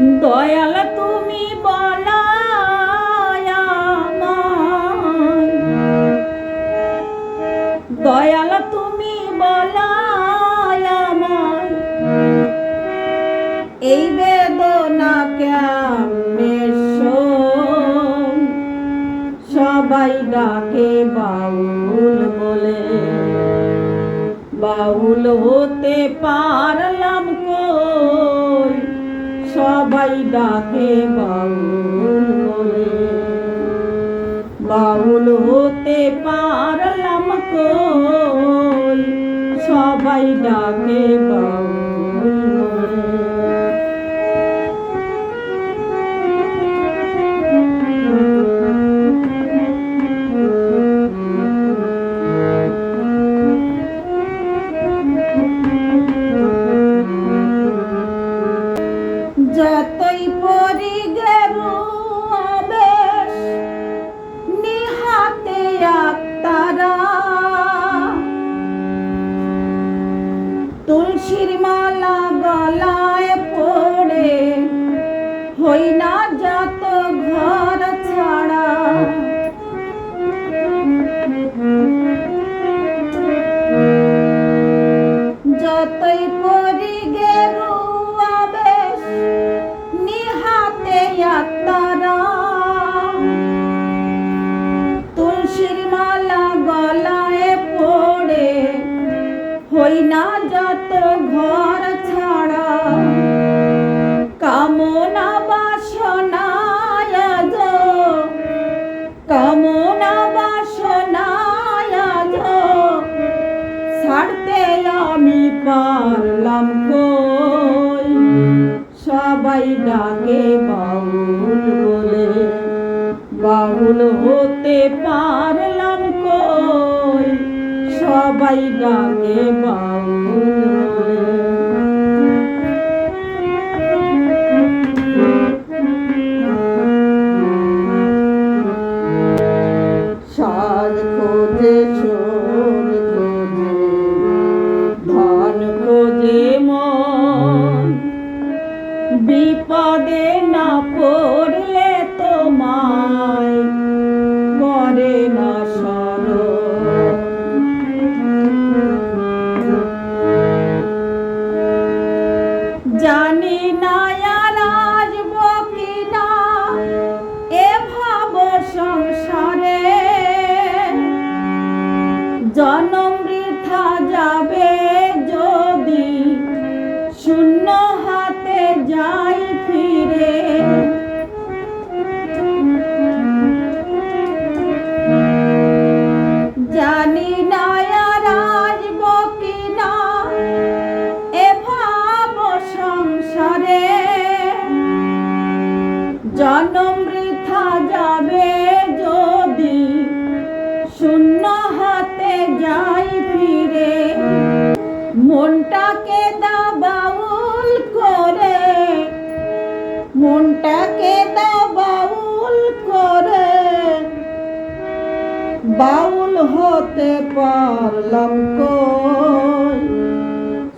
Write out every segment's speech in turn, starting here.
দয়াল তুমি আমায়। দয়াল তুমি আমায়। এই বেদনা কেমনে? সবাই ডাকে বাউল বলে বাউল হতে পারলাম কই সবাই ডাকে বাউল বলে। বাউল হতে পারলাম কই সবাই ডাকে যতই পরি গেরু নিহাতে আক্তারা তুলসীর মালা গলায় পড়ে হই না ঘর ছাড়া। কামনা বাসনায় কামনা বাসনায় ছাড়তে আমি পারলাম কই? সবাই ডাকে বাউল বলে। বাউল হতে পারলাম কই? সবাই ডাকে বাউল জানি না আর কিনা। এ সংসারে জনম বৃথা যাবে যদি শূন্য হাতে যাই ফিরে। জনম বৃথা যাবে যদি শূন্য হাতে যাই ফিরে। মনটাকে দাবাউল করে, মনটাকে দাবাউল করে। বাউল হতে পারলাম কই?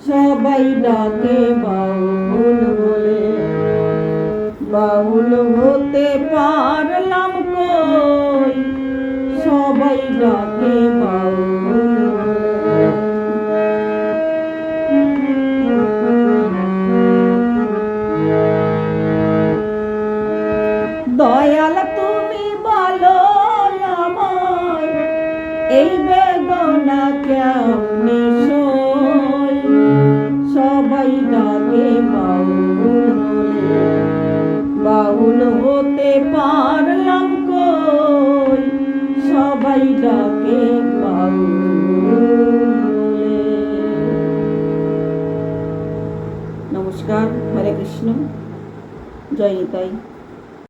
সবাই ডাকে বাউল। বাউল হতে পারলাম কই? সবাই ডাকে বাউল। দয়াল তুমি বলো আমায় এই বেদনা কেমনে পারলাম কই? সবাই ডাকে। নমস্কার হরে কৃষ্ণ। জয় নিতাই।